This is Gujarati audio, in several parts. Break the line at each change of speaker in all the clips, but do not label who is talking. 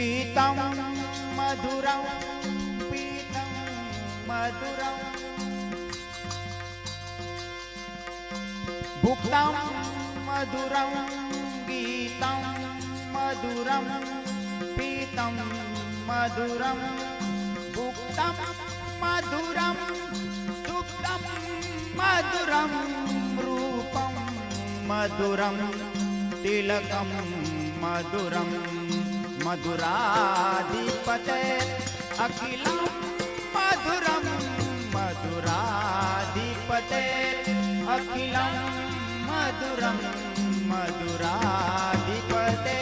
गीतं मधुरं पीतं मधुरं। भुक्तं मधुरं गीतं मधुरं पीतं मधुरं। भुक्तं मधुरं सुप्तं मधुरं रूपं मधुरं तिलकं मधुरम् મધુરાધિપતે અખિલમ મધુરમ મધુરાધિપતે અખિલમ મધુરમ મધુરાધિપતે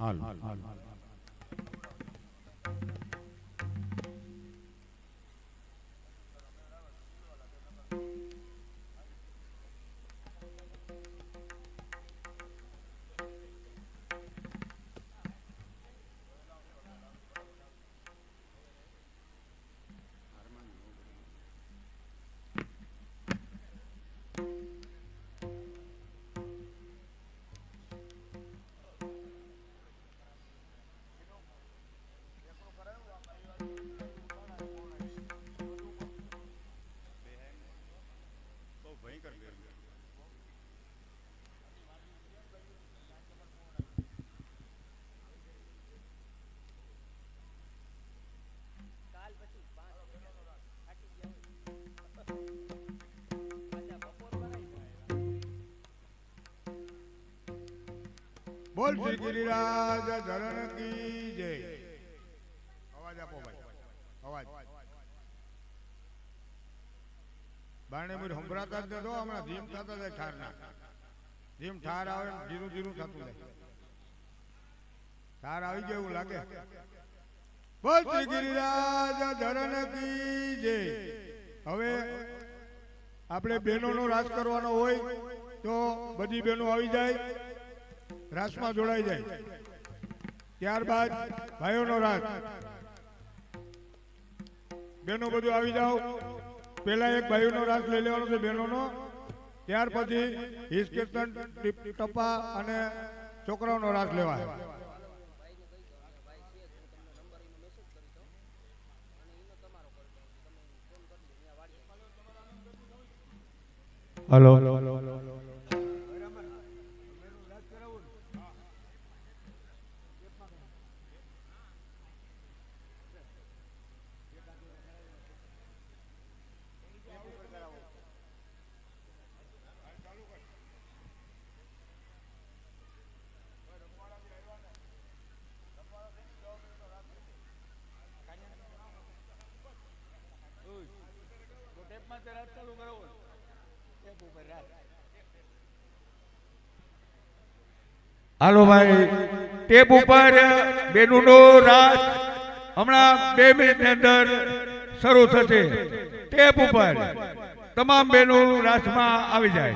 ਹਾਲ। હાલો
બોલ શ્રી ગિરિરાજ ધરણ કી જય. અવાજ આપો ભાઈ અવાજ. બારણે મુર સંભળાતા જ નતો હમણાં ધીમ થતા જાય ઠાર ના ધીમ ઠાર આવે ધીરું ધીરું થતું જાય. ઠાર આવી ગયો એવું લાગે. બોલ શ્રી ગિરિરાજ, ધરણ કી જય. હવે આપણે બહેનોનો રાસ કરવાનો હોય તો બધી બહેનો આવી જાય, રાસમાં જોડાઈ જાય. ત્યારબાદ ભાઈઓનો રાસ બહેનો બધું આવી જાઓ. પેલા એક ભાઈઓનો રાસ લઈ લેવાનો છે બહેનોનો. ત્યાર પછી હિસ કીર્તન ટપ્પા અને છોકરાઓનો રાસ લેવાય.
હલો. હાલો. ભાઈ, ટેપ ઉપર બેનુનો રાત હમણાં બે મિનિટની અંદર શરૂ થશે. ટેપ ઉપર તમામ બેનો રાસમાં આવી જાય.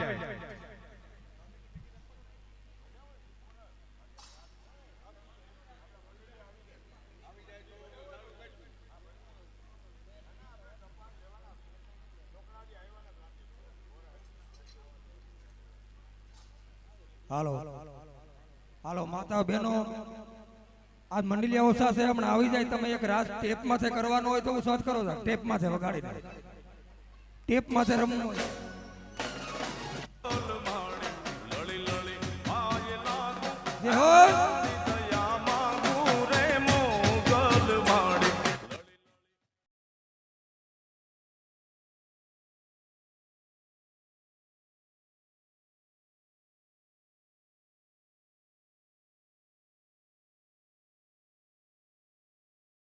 હાલો. હાલો માતા બહેનો આજ મંડલિયા ઓછા છે હમણાં આવી જાય તમે એક રાસ ટેપ માથે કરવાનો હોય તો હું શોધ કરો ટેપ માથે વગાડી દે ટેપ માથે રમવું હોય જે હોય